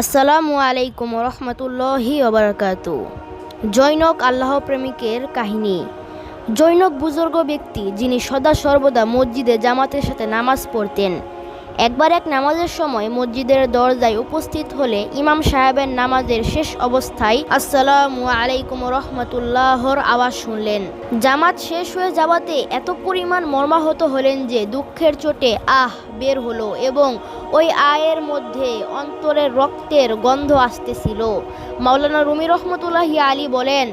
আসসালামু আলাইকুম রহমতুল্লাহি ওবরাকাত। জৈনক আল্লাহ প্রেমিকের কাহিনী। জৈনক বুজুর্গ ব্যক্তি যিনি সদা সর্বদা মসজিদে জামাতের সাথে নামাজ পড়তেন একবার এক নামাজের সময় মসজিদের দরজায় উপস্থিত হলে ইমাম সাহেবের নামাজের শেষ অবস্থায় আসসালামু আলাইকুম রহমতুল্লাহর আওয়াজ শুনলেন। জামাত শেষ হয়ে যাওয়াতে এত পরিমাণ মর্মাহত হলেন যে দুঃখের চোটে আহ বের হলো এবং ওই আয়ের মধ্যে অন্তরের রক্তের গন্ধ আসতেছিল। মাওলানা রুমি রহমতুল্লাহি আলী বলেন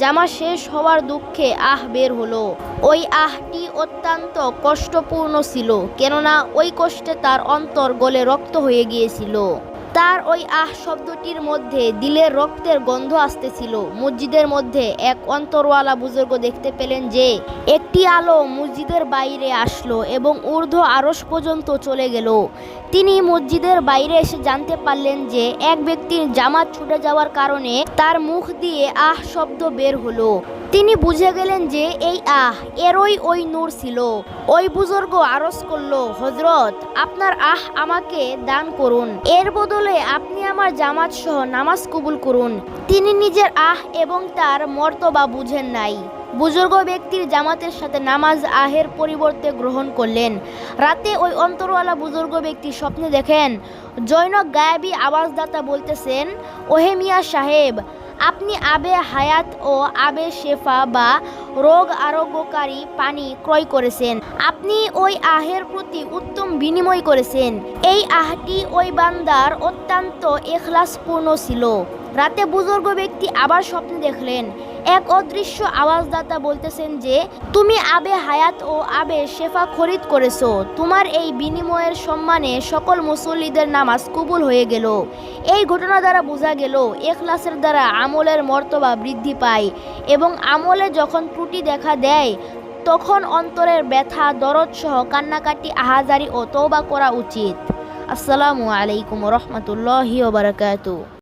জামা শেষ হওয়ার দুঃখে আহ বের হলো। ওই আহটি অত্যন্ত কষ্টপূর্ণ ছিল, কেননা ওই কষ্টে তার অন্তর গলে রক্ত হয়ে গিয়েছিল। তার ওই আহ শব্দটির মধ্যে দিলের রক্তের গন্ধ আসতেছিল। মসজিদের মধ্যে এক অন্তরওয়ালা বুজুর্গ দেখতে পেলেন যে, একটি আলো মসজিদের বাইরে আসলো এবং ঊর্ধ্ব আরস পর্যন্ত চলে গেল। তিনি মসজিদের বাইরে এসে জানতে পারলেন যে এক ব্যক্তির জামাত ছুটে যাওয়ার কারণে তার মুখ দিয়ে আহ শব্দ বের হলো। তিনি বুঝে গেলেন যে এই আহ এরই ওই নূর ছিল। ওই বুজুর্গ আরস করল হজরত আপনার আহ আমাকে দান করুন। এর বদলে আপনি আমার জামাত সহ নামাজ কবুল করুন। তিনি নিজের আহ এবং তার মর্তবা বুঝেন নাই। বুজুর্গ ব্যক্তির জামাতের সাথে নামাজ আহের পরিবর্তে গ্রহণ করলেন। রাতে ওই অন্তরওয়ালা বুজুর্গ ব্যক্তি স্বপ্নে দেখেন জৈনক গায়াবী আওয়াজদাতা বলতেছেন, ওহে মিয়া সাহেব, আপনি আবে হায়াত ও আবে শেফা বা রোগ আরোগ্যকারী পানি ক্রয় করেছেন। আপনি ওই আহের প্রতি উত্তম বিনিময় করেছেন। এই আহটি ওই বান্দার অত্যন্ত এখলাসপূর্ণ ছিল। রাতে বুজুর্গ ব্যক্তি আবার স্বপ্নে দেখলেন এক অদৃশ্য আওয়াজদাতা বলতেছেন যে, তুমি আবে হায়াত ও আবে শেফা খরিদ করেছ। তোমার এই বিনিময়ের সম্মানে সকল মুসল্লিদের নামাজ কবুল হয়ে গেল। এই ঘটনা দ্বারা বোঝা গেল, এখলাসের দ্বারা আমলের মর্তবা বৃদ্ধি পায় এবং আমলে যখন ত্রুটি দেখা দেয়, তখন অন্তরের ব্যথা, দরদ সহ কান্নাকাটি, আহাজারি ও তৌবা করা উচিত। আসসালামু আলাইকুম রহমতুল্লাহি বারাকাতু